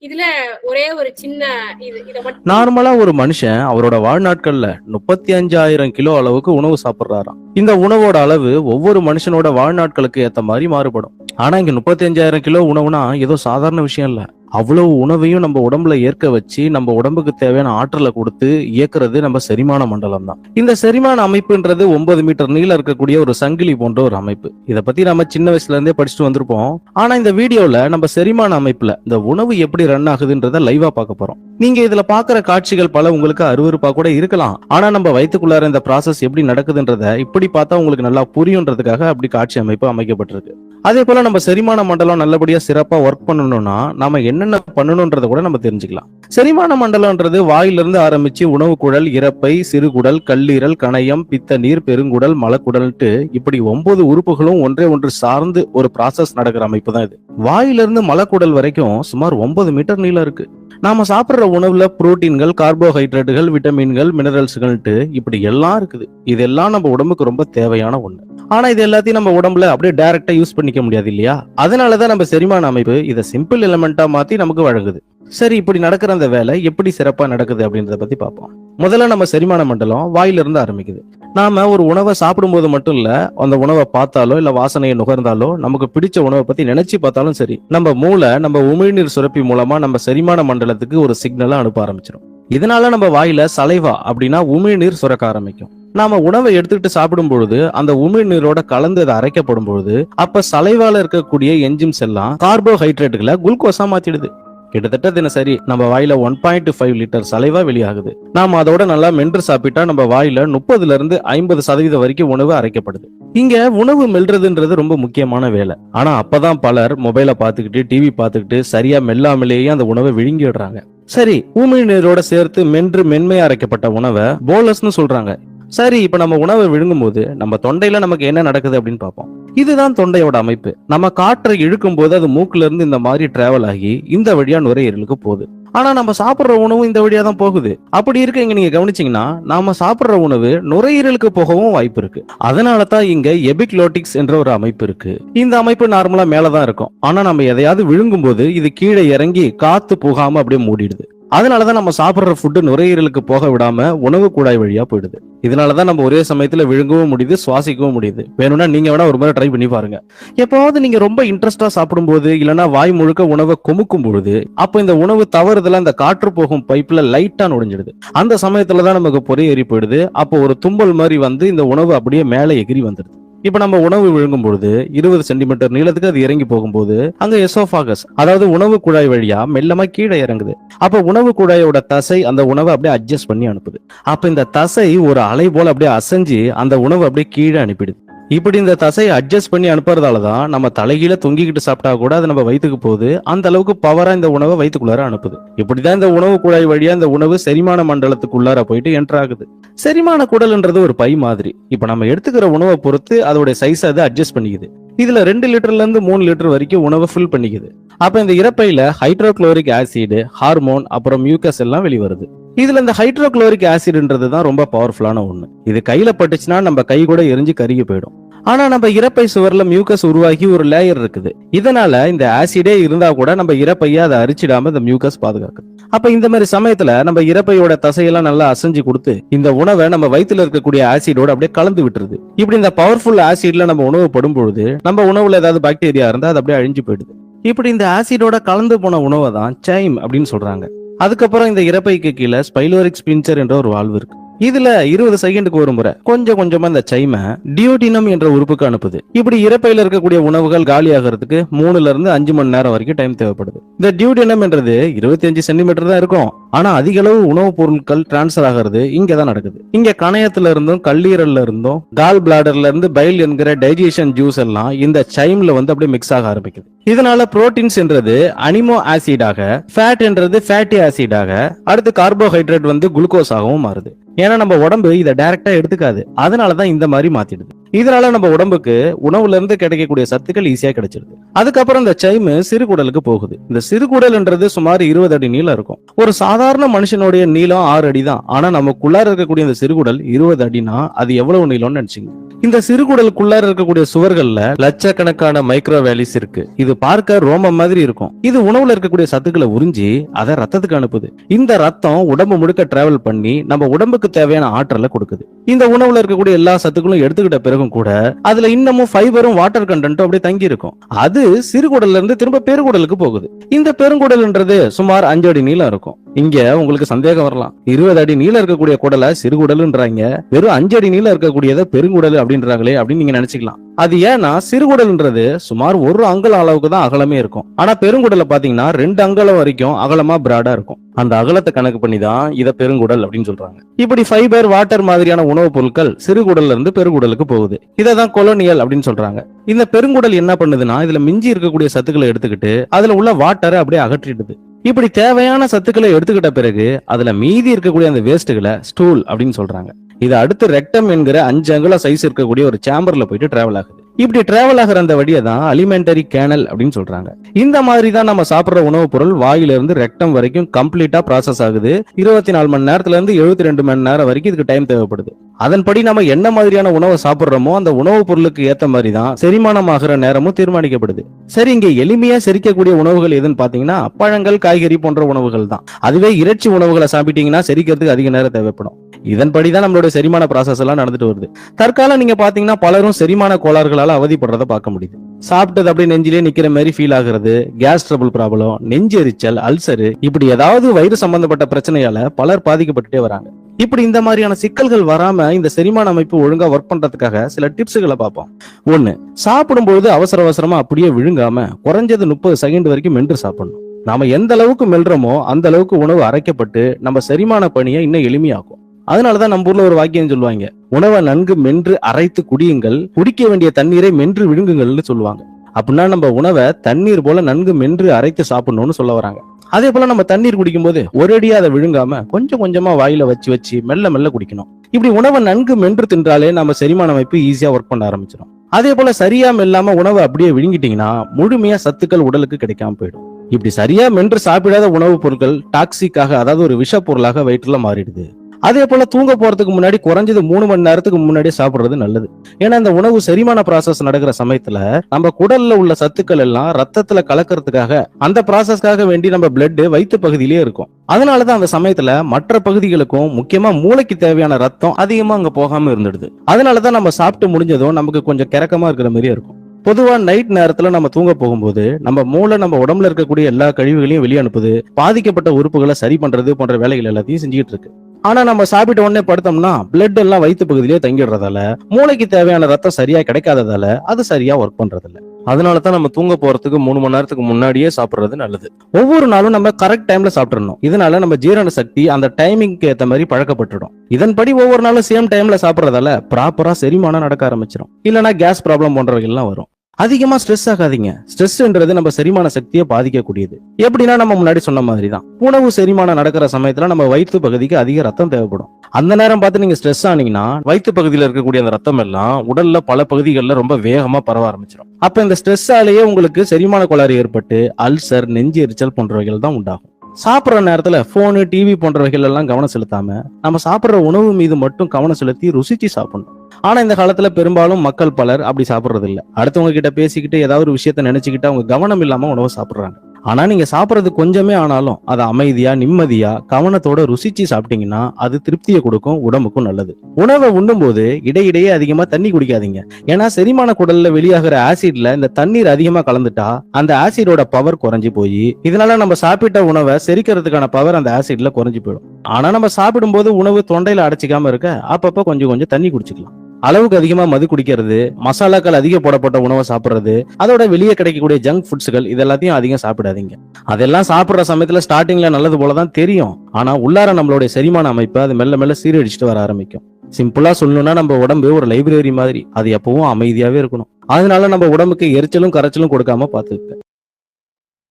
இதுல ஒரே ஒரு சின்ன இது நார்மலா ஒரு மனுஷன் அவரோட வாழ்நாட்கள்ல முப்பத்தி அஞ்சாயிரம் கிலோ அளவுக்கு உணவு சாப்பிடுறாராம். இந்த உணவோட அளவு ஒவ்வொரு மனுஷனோட வாழ்நாட்களுக்கு ஏத்த மாதிரி மாறுபடும். ஆனா இங்க முப்பத்தி அஞ்சாயிரம் கிலோ உணவுனா ஏதோ சாதாரண விஷயம் இல்ல. அவ்வளவு உணவையும் நம்ம உடம்புல ஏற்க வச்சு நம்ம உடம்புக்கு தேவையான ஆற்றலை கொடுத்து இயக்குறது நம்ம செரிமான மண்டலம் தான். இந்த செரிமான அமைப்புன்றது ஒன்பது மீட்டர் நீளம் இருக்கக்கூடிய ஒரு சங்கிலி போன்ற ஒரு அமைப்பு. இதை பத்தி நம்ம சின்ன வயசுல இருந்தே படிச்சுட்டு வந்திருப்போம். ஆனா இந்த வீடியோல நம்ம செரிமான அமைப்புல இந்த உணவு எப்படி ரன் ஆகுதுன்றத லைவா பார்க்க போறோம். நீங்க இதுல பாக்குற காட்சிகள் பல உங்களுக்கு அருவருப்பா கூட இருக்கலாம். ஆனா நம்ம வயிற்றுக்குள்ளார இந்த ப்ராசஸ் எப்படி நடக்குதுன்றத இப்படி பார்த்தா உங்களுக்கு நல்லா புரியுன்றதுக்காக அப்படி காட்சி அமைப்பு அமைக்கப்பட்டிருக்கு. அதே போல நம்ம செரிமான மண்டலம் நல்லபடியா சிறப்பா ஒர்க் பண்ணணும்னா நாம என்ன என்னென்ன பண்ணணும்ன்றத கூட நம்ம தெரிஞ்சுக்கலாம். செரிமான மண்டலம்ன்றது வாயிலிருந்து ஆரம்பிச்சு உணவு குழல் இறப்பை சிறுகுடல் கல்லீரல் கணையம் பித்த நீர் பெருங்குடல் மலக்குடல்ட்டு இப்படி ஒன்பது உறுப்புகளும் ஒன்றே ஒன்று சார்ந்து ஒரு ப்ராசஸ் நடக்கிற அமைப்பு தான் இது. வாயிலிருந்து மலக்குடல் வரைக்கும் சுமார் ஒன்பது மீட்டர் நீளம் இருக்கு. நாம சாப்பிடுற உணவுல புரோட்டீன்கள் கார்போஹைட்ரேட்டுகள் விட்டமின்கள் மினரல்ஸ்கள்ட்டு இப்படி எல்லாம் இருக்குது. இதெல்லாம் நம்ம உடம்புக்கு ரொம்ப தேவையான ஒண்ணு. ஆனா இது எல்லாத்தையும் நம்ம உடம்புல அப்படியே டைரக்டா யூஸ் பண்ணிக்க முடியாது இல்லையா? அதனாலதான் நம்ம செரிமான அமைப்பு இதை சிம்பிள் எலிமெண்டா மாத்தி நமக்கு வழங்குது. சரி இப்படி நடக்கிற அந்த வேலை எப்படி சிறப்பா நடக்குது அப்படின்றத பத்தி பார்ப்போம். முதல்ல நம்ம செரிமான மண்டலம் வாயிலிருந்து ஆரம்பிக்குது. நாம ஒரு உணவை சாப்பிடும்போது மட்டும் இல்ல அந்த உணவை பார்த்தாலோ இல்ல வாசனையை நுகர்ந்தாலோ நமக்கு பிடிச்ச உணவை பத்தி நினைச்சு பார்த்தாலும் சரி நம்ம மூளை நம்ம உமிழ்நீர் சுரப்பி மூலமா நம்ம செரிமான மண்டலத்துக்கு ஒரு சிக்னலை அனுப்ப ஆரம்பிச்சிடும் இதனால நம்ம வாயில சலைவா அப்படின்னா உமிழ்நீர் சுரக்க ஆரம்பிக்கும். நாம உணவை எடுத்துக்கிட்டு சாப்பிடும் பொழுது அந்த உமிழ்நீரோட கலந்து அதை அரைக்கப்படும் பொழுது அப்ப சலைவால இருக்கக்கூடிய என்ஜிம்ஸ் எல்லாம் கார்போஹைட்ரேட்டுகளை குளுக்கோஸா மாத்திடுது. கிட்டத்தட்ட தினசரி நம்ம வாயில one point five litre saliva வெளியாகுது. நாம அதோட நல்லா மென்று சாப்பிட்டா நம்ம வாயில முப்பதுல இருந்து ஐம்பது சதவீதம் வரைக்கும் உணவு அரைக்கப்படுது. இங்க உணவு மெல்றதுன்றது ரொம்ப முக்கியமான வேலை. ஆனா அப்பதான் பலர் மொபைலை பார்த்துக்கிட்டு டிவி பார்த்துக்கிட்டு சரியா மெல்லாமலேயே அந்த உணவை விழுங்கிடுறாங்க. சரி ஊமிழ் நீரோட சேர்த்து மென்று மென்மையா அரைக்கப்பட்ட உணவை போலஸ்னு சொல்றாங்க. சரி இப்ப நம்ம உணவை விழுங்கும் போது நம்ம தொண்டையில நமக்கு என்ன நடக்குது அப்படின்னு பார்ப்போம். இதுதான் தொண்டையோட அமைப்பு. நம்ம காற்றை இழுக்கும் போது அது மூக்குல இருந்து இந்த மாதிரி டிராவல் ஆகி இந்த வழியா நுரையீரலுக்கு போகுது. ஆனா நம்ம சாப்பிடுற உணவும் இந்த வழியா தான் போகுது. அப்படி இருக்க இங்க நீங்க கவனிச்சீங்கன்னா நாம சாப்பிடுற உணவு நுரையீரலுக்கு போகவும் வாய்ப்பு இருக்கு. அதனால தான் இங்க எபிக்லோட்டிக்ஸ் என்ற ஒரு அமைப்பு இருக்கு. இந்த அமைப்பு நார்மலா மேலதான் இருக்கும். ஆனா நம்ம எதையாவது விழுங்கும் போது இது கீழே இறங்கி காத்து போகாம அப்படியே மூடிடுது. அதனால தான் நம்ம சாப்பிட்ற ஃபுட்டு நுரையீரலுக்கு போக விடாம உணவு குழாய் வழியா போயிடுது. இதனால தான் நம்ம ஒரே சமயத்துல விழுங்கவும் முடியுது சுவாசிக்கவும் முடியுது. வேணும்னா நீங்க வேணா ஒரு முறை ட்ரை பண்ணி பாருங்க. எப்பவாவது நீங்க ரொம்ப இன்ட்ரெஸ்டா சாப்பிடும்போது இல்லைன்னா வாய் முழுக்க உணவை குமுக்கும் பொழுது அப்ப இந்த உணவு தவறுதலா இந்த காற்று போகும் பைப்ல லைட்டா நுழைஞ்சிடுது. அந்த சமயத்துலதான் நமக்கு பொறி ஏறி போயிடுது. அப்போ ஒரு தும்பல் மாதிரி வந்து இந்த உணவு அப்படியே மேலே எகிரி வந்துடுது. இப்ப நம்ம உணவு விழுங்கும் பொழுது இருபது சென்டிமீட்டர் நீளத்துக்கு அது இறங்கி போகும்போது அங்க எசோபாகஸ் அதாவது உணவு குழாய் வழியா மெல்லமா கீழே இறங்குது. அப்ப உணவு குழாயோட தசை அந்த உணவை அப்படியே அட்ஜஸ்ட் பண்ணி அனுப்புது. அப்ப இந்த தசை ஒரு அலை போல அப்படியே அசைஞ்சு அந்த உணவு அப்படியே கீழே அனுப்பிடுது. இப்படி இந்த தசையை அட்ஜஸ்ட் பண்ணி அனுப்புறதால தான் நம்ம தலைகீழ தொங்கிக்கிட்டு சாப்பிட்டா கூட அது நம்ம வயிற்றுக்கு போகுது. அந்த அளவுக்கு பவரா இந்த உணவை வயிற்றுக்குள்ளார அனுப்புது. இப்படிதான் இந்த உணவு குழாய் வழியா இந்த உணவு செரிமான மண்டலத்துக்குள்ளார போயிட்டு என்டர் ஆகுது. செரிமான குடல்ன்றது ஒரு பை மாதிரி. இப்ப நம்ம எடுத்துக்கிற உணவை பொறுத்து அதோட சைஸ் அது அட்ஜஸ்ட் பண்ணிக்குது. இதுல ரெண்டு லிட்டர்ல இருந்து மூணு லிட்டர் வரைக்கும் உணவை ஃபில் பண்ணிக்குது. அப்ப இந்த இறப்பையில ஹைட்ரோக்ளோரிக் ஆசிட் ஹார்மோன் அப்புறம் மியூக்கஸ் எல்லாம் வெளிவருது. இதுல இந்த ஹைட்ரோக்ளோரிக் ஆசிட்ன்றது தான் ரொம்ப பவர்ஃபுல்லான ஒண்ணு. இது கையில பட்டுச்சுன்னா நம்ம கை கூட எரிஞ்சு கருகி போயிடும். ஆனா நம்ம இறப்பை சுவர்ல மியூக்கஸ் உருவாகி ஒரு லேயர் இருக்குது. இதனால இந்த ஆசிடே இருந்தா கூட நம்ம இறப்பைய அதை அரிச்சிடாம இந்த மியூக்கஸ் பாதுகாக்குது. அப்ப இந்த மாதிரி சமயத்துல நம்ம இறப்பையோட தசையெல்லாம் நல்லா அசைஞ்சு கொடுத்து இந்த உணவை நம்ம வயிற்றுல இருக்கக்கூடிய ஆசிடோட அப்படியே கலந்து விட்டுருது. இப்படி இந்த பவர்ஃபுல் ஆசிட்ல நம்ம உணவு படும் பொழுது நம்ம உணவுல ஏதாவது பாக்டீரியா இருந்தா அது அப்படியே அழிஞ்சு போயிடுது. இப்படி இந்த ஆசிடோட கலந்து போன உணவை தான் சைம் அப்படின்னு சொல்றாங்க. அதுக்கப்புறம் இந்த இறப்பைக்கு கீழே ஸ்பைலோரிக் ஸ்பின்சர் என்ற ஒரு வாழ்வு இருக்கு. இதுல இருபது செகண்டுக்கு ஒரு முறை கொஞ்சம் கொஞ்சமா இந்த சைமை டியோட்டினம் என்ற உறுப்புக்கு அனுப்புது. இப்படி இறப்பையில இருக்கக்கூடிய உணவுகள் காலி ஆகிறதுக்கு மூணுல இருந்து அஞ்சு மணி நேரம் வரைக்கும் டைம் தேவைப்படுது. இந்த டியூட்டினம் என்றது இருபத்தி அஞ்சு சென்டிமீட்டர் தான் இருக்கும். ஆனா அதிக அளவு உணவுப் பொருட்கள் டிரான்ஸ்ஃபர் ஆகிறது இங்க தான் நடக்குது. இங்க கணையத்துல இருந்தும் கல்லீரல்ல இருந்தும் கால் பிளாடர்ல இருந்து பைல் என்கிற டைஜஷன் ஜூஸ் எல்லாம் இந்த சைம்ல வந்து அப்படியே மிக்ஸ் ஆக ஆரம்பிக்குது. இதனால புரோட்டீன்ஸ் என்றது அனிமோ ஆசிடாக ஃபேட் என்றது ஃபேட்டி ஆசிடாக அடுத்து கார்போஹைட்ரேட் வந்து குளுக்கோஸாகவும் மாறுது. ஏன்னா நம்ம உடம்பு இதை டைரக்டா எடுத்துக்காது. அதனாலதான் இந்த மாதிரி மாத்திடுது. இதனால நம்ம உடம்புக்கு உணவுல இருந்து கிடைக்கக்கூடிய சத்துக்கள் ஈஸியா கிடைச்சிருது. அதுக்கப்புறம் இந்த சைமு சிறுகுடலுக்கு போகுது. இந்த சிறுகுடல்ன்றது சுமார் இருபது அடி நீளம் இருக்கும். ஒரு சாதாரண மனுஷனுடைய நீளம் ஆறு அடி தான். ஆனா நமக்குள்ளார இருக்கக்கூடிய இந்த சிறுகுடல் இருபது அடினா அது எவ்வளவு நீளம்னு நினைச்சிங்க? இந்த சிறுகுடலுக்குள்ளார இருக்கக்கூடிய சுவர்கள்ல லட்சக்கணக்கான மைக்ரோ வேலிஸ் இருக்கு. இது பார்க்க ரோமம் மாதிரி இருக்கும். இது உணவுல இருக்கக்கூடிய சத்துக்களை உறிஞ்சி அதை ரத்தத்துக்கு அனுப்புது. இந்த ரத்தம் உடம்பு முழுக்க டிராவல் பண்ணி நம்ம உடம்புக்கு தேவையான ஆற்றலை கொடுக்குது. இந்த உணவுல இருக்கக்கூடிய எல்லா சத்துக்களும் எடுத்துக்கிட்ட பிறகு பிறகும் கூட அதுல இன்னமும் ஃபைபரும் வாட்டர் கண்டென்ட்டும் அப்படியே தங்கி இருக்கும். அது சிறுகுடல்ல இருந்து திரும்ப பெருங்குடலுக்கு போகுது. இந்த பெருங்குடல்ன்றது சுமார் அஞ்சு அடி நீளம் இருக்கும். இங்க உங்களுக்கு சந்தேகம் வரலாம். இருபது அடி நீளம் இருக்கக்கூடிய குடலை சிறுகுடல்ன்றாங்க வெறும் அஞ்சு அடி நீளம் இருக்கக்கூடியதை பெருங்குடல் அப்படின்றாங்களே அப்படின்னு நீங்க நினைச்சுக்கலாம். அது ஏன்னா சிறுகுடல்ன்றது சுமார் ஒரு அங்குலம் அளவுக்கு தான் அகலமே இருக்கும். ஆனா பெருங்குடல பாத்தீங்கன்னா ரெண்டு அங்குலம் வரைக்கும் அகலமா பிராடா இருக்கும். அந்த அகலத்தை கணக்கு பண்ணி தான் இதை பெருங்குடல் அப்படின்னு சொல்றாங்க. இப்படி ஃபைபர் வாட்டர் மாதிரியான உணவுப் பொருட்கள் சிறுகுடல்ல இருந்து பெருங்குடலுக்கு போகுது. இதை தான் கொலோனியல் அப்படின்னு சொல்றாங்க. இந்த பெருங்குடல் என்ன பண்ணுதுன்னா இதுல மிஞ்சி இருக்கக்கூடிய சத்துக்களை எடுத்துக்கிட்டு அதுல உள்ள வாட்டரை அப்படியே அகற்றிடுது. இப்படி தேவையான சத்துக்களை எடுத்துக்கிட்ட பிறகு அதுல மீதி இருக்கக்கூடிய அந்த வேஸ்ட்டுகளை ஸ்டூல் அப்படின்னு சொல்றாங்க. இது அடுத்து ரெக்டம் என்கிற அஞ்சு அங்குல சைஸ் இருக்கக்கூடிய ஒரு சேம்பர்ல போயிட்டு டிராவல் ஆகுது. இப்படி டிராவல் ஆகிற அந்த வழியை தான் அலிமெண்டரி கேனல் அப்படின்னு சொல்றாங்க. இந்த மாதிரி தான் நம்ம சாப்பிடுற உணவுப் பொருள் வாயில இருந்து ரெக்டம் வரைக்கும் கம்ப்ளீட்டா ப்ராசஸ் ஆகுது. இருபத்தி நாலு மணி நேரத்துல இருந்து எழுபத்தி ரெண்டு மணி நேரம் வரைக்கும் இதுக்கு டைம் தேவைப்படுது. அதன்படி நம்ம என்ன மாதிரியான உணவை சாப்பிடுறோமோ அந்த உணவுப் பொருளுக்கு ஏத்த மாதிரி தான் செரிமானம் ஆகிற நேரமும் தீர்மானிக்கப்படுது. சரி இங்க எளிமையா செரிக்கக்கூடிய உணவுகள் எதுன்னு பாத்தீங்கன்னா பழங்கள் காய்கறி போன்ற உணவுகள் தான். அதுவே இறைச்சி உணவுகளை சாப்பிட்டீங்கன்னா செரிக்கிறதுக்கு அதிக நேரம் தேவைப்படும். இதன்படி தான் நம்மளுடைய செரிமான ப்ராசஸ் எல்லாம் நடந்துட்டு வருது. தற்காலம் நீங்க பாத்தீங்கன்னா பலரும் செரிமான கோளாறுகளால் அவதிப்படுறத பார்க்க முடியுது. சாப்பிட்டது அப்படியே நெஞ்சிலே நிக்கிற மாதிரி ஃபீல் ஆகுறது கேஸ் ட்ரபிள் ப்ராப்ளம் நெஞ்சு எரிச்சல் அல்சரு இப்படி ஏதாவது வயிறு சம்பந்தப்பட்ட பிரச்சனையால பலர் பாதிக்கப்பட்டுட்டே வராங்க. இப்படி இந்த மாதிரியான சிக்கல்கள் வராம இந்த செரிமான அமைப்பு ஒழுங்கா ஒர்க் பண்றதுக்காக சில டிப்ஸுகளை பார்ப்போம். ஒண்ணு சாப்பிடும்போது அவசர அவசரமா அப்படியே விழுங்காம குறைஞ்சது முப்பது செகண்ட் வரைக்கும் மென்று சாப்பிடணும். நாம எந்த அளவுக்கு மெல்றோமோ அந்த அளவுக்கு உணவு அரைக்கப்பட்டு நம்ம செரிமான பணியை இன்னும் எளிமையாக்கும். அதனாலதான் நம்ம ஊர்ல ஒரு வாக்கியம் சொல்லுவாங்க உணவை நன்கு மென்று அரைத்து குடியுங்கள். குடிக்க வேண்டிய தண்ணீரை மென்று விழுங்குங்கள்னு சொல்லுவாங்க. அப்படின்னா நம்ம உணவை தண்ணீர் போல நன்கு மென்று அரைத்து சாப்பிடணும்னு சொல்ல வராங்க. அதே போல நம்ம தண்ணீர் குடிக்கும்போது ஒரேடியா அதை விழுங்காம கொஞ்சம் கொஞ்சமா வாயில வச்சு வச்சு மெல்ல மெல்ல குடிக்கணும். இப்படி உணவை நன்கு மென்று தின்றாலே நம்ம செரிமான அமைப்பு ஈஸியா ஒர்க் பண்ண ஆரம்பிச்சிடும் அதே போல சரியா மெல்லாம உணவை அப்படியே விழுங்கிட்டீங்கன்னா முழுமையா சத்துக்கள் உடலுக்கு கிடைக்காம போயிடும். இப்படி சரியா மென்று சாப்பிடாத உணவுப் பொருட்கள் டாக்ஸிக்காக அதாவது ஒரு விஷ பொருளாக வயிற்றுல மாறிடுது. அதே போல தூங்க போறதுக்கு முன்னாடி குறைஞ்சது மூணு மணி நேரத்துக்கு முன்னாடி சாப்பிடுறது நல்லது. ஏன்னா இந்த உணவு செரிமான ப்ராசஸ் நடக்கிற சமயத்துல நம்ம குடல்ல உள்ள சத்துக்கள் எல்லாம் ரத்தத்துல கலக்கிறதுக்காக அந்த ப்ராசஸ்க்காக வேண்டி நம்ம பிளட் வயிற்று பகுதியிலேயே இருக்கும். அதனாலதான் அந்த சமயத்துல மற்ற பகுதிகளுக்கும் முக்கியமா மூளைக்கு தேவையான ரத்தம் அதிகமா அங்க போகாம இருந்துடுது. அதனாலதான் நம்ம சாப்பிட்டு முடிஞ்சதும் நமக்கு கொஞ்சம் கிறக்கமா இருக்கிற மாதிரியே இருக்கும். பொதுவா நைட் நேரத்துல நம்ம தூங்க போகும்போது நம்ம மூளை நம்ம உடம்புல இருக்கக்கூடிய எல்லா கழிவுகளையும் வெளியே அனுப்புது பாதிக்கப்பட்ட உறுப்புகளை சரி பண்றது போன்ற வேலைகள் எல்லாத்தையும் செஞ்சுக்கிட்டு இருக்கு. ஆனா நம்ம சாப்பிட்ட உடனே படுத்தோம்னா பிளட் எல்லாம் வயிற்று பகுதியிலே தங்கிடுறதால மூளைக்கு தேவையான ரத்தம் சரியா கிடைக்காததால அது சரியா ஒர்க் பண்றது இல்ல அதனால தான் நம்ம தூங்க போறதுக்கு மூணு மணி நேரத்துக்கு முன்னாடியே சாப்பிடுறது நல்லது. ஒவ்வொரு நாளும் நம்ம கரெக்ட் டைம்ல சாப்பிடணும் இதனால நம்ம ஜீரண சக்தி அந்த டைமிங்க்கு ஏத்த மாதிரி பழக்கப்பட்டுடும். இதன்படி ஒவ்வொரு நாளும் சேம் டைம்ல சாப்பிடுறதால ப்ராப்பரா செரிமானம் நடக்க ஆரம்பிச்சிடும் இல்லைன்னா கேஸ் ப்ராப்ளம் போன்றவைகள்லாம் வரும். அதிகமா ஸ்ட்ரெஸ் ஆகாதீங்க. ஸ்ட்ரெஸ்ன்றது நம்ம செரிமான சக்தியை பாதிக்கக்கூடியது. எப்படின்னா நம்ம முன்னாடி சொன்ன மாதிரி தான் உணவு செரிமானம் நடக்கிற சமயத்துல நம்ம வயிற்று பகுதிக்கு அதிக ரத்தம் தேவைப்படும். அந்த நேரம் பார்த்து நீங்க ஸ்ட்ரெஸ் ஆனீங்கன்னா வயிற்று பகுதியில் இருக்கக்கூடிய அந்த ரத்தம் எல்லாம் உடல்ல பல பகுதிகளில் ரொம்ப வேகமா பரவ ஆரம்பிச்சிடும் அப்ப இந்த ஸ்ட்ரெஸ்ஸாலேயே உங்களுக்கு செரிமான கோளாறு ஏற்பட்டு அல்சர் நெஞ்சு எரிச்சல் போன்றவைகள் தான் உண்டாகும். சாப்பிட்ற நேரத்துல போனு டிவி போன்றவைகள் எல்லாம் கவனம் செலுத்தாம நம்ம சாப்பிடுற உணவு மீது மட்டும் கவனம் செலுத்தி ருசிச்சு சாப்பிடணும். ஆனா இந்த காலத்துல பெரும்பாலும் மக்கள் பலர் அப்படி சாப்பிடுறது இல்ல அடுத்தவங்க கிட்ட பேசிக்கிட்டு ஏதாவது ஒரு விஷயத்த நினைச்சுக்கிட்டு அவங்க கவனம் இல்லாம உணவு சாப்பிடுறாங்க. ஆனா நீங்க சாப்பிடுறது கொஞ்சமே ஆனாலும் அதை அமைதியா நிம்மதியா கவனத்தோட ருசிச்சு சாப்பிட்டீங்கன்னா அது திருப்தியை கொடுக்கும் உடம்புக்கும் நல்லது. உணவை உண்ணும் போது இடையிடையே அதிகமா தண்ணி குடிக்காதீங்க. ஏன்னா செரிமான குடல்ல வெளியாகிற ஆசிட்ல இந்த தண்ணீர் அதிகமா கலந்துட்டா அந்த ஆசிடோட பவர் குறைஞ்சு போய் இதனால நம்ம சாப்பிட்ட உணவை செரிக்கிறதுக்கான பவர் அந்த ஆசிட்ல குறைஞ்சு போயிடும். ஆனா நம்ம சாப்பிடும்போது உணவு தொண்டையில அடைச்சிக்காம இருக்க அப்பப்ப கொஞ்சம் கொஞ்சம் தண்ணி குடிச்சுக்கலாம். அளவுக்கு அதிகமா மது குடிக்கிறது மசாலாக்கள் அதிக போடப்பட்ட உணவை சாப்பிடுறது அதோட வெளியே கிடைக்கக்கூடிய ஜங்க் ஃபுட்ஸ்கள் இது எல்லாத்தையும் அதிகம் சாப்பிடாதீங்க. அதெல்லாம் சாப்பிடுற சமயத்துல ஸ்டார்டிங்ல நல்லது போலதான் தெரியும். ஆனா உள்ளார நம்மளுடைய செரிமான அமைப்பு அது மெல்ல மெல்ல சீரடிச்சுட்டு வர ஆரம்பிக்கும். சிம்பிளா சொல்லணும்னா நம்ம உடம்பு ஒரு லைப்ரரி மாதிரி. அது எப்பவும் அமைதியாவே இருக்கணும். அதனால நம்ம உடம்புக்கு எரிச்சலும் கரைச்சலும் கொடுக்காம பாத்துக்க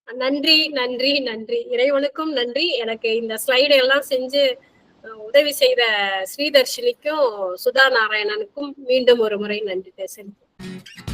நன்றி நன்றி நன்றி. இறைவனுக்கும் நன்றி. எனக்கு இந்த ஸ்லைடு எல்லாம் செஞ்சு உதவி செய்த ஸ்ரீதர்ஷினிக்கும் சுதா நாராயணனுக்கும் மீண்டும் ஒரு முறை நன்றி பேசுகிறேன்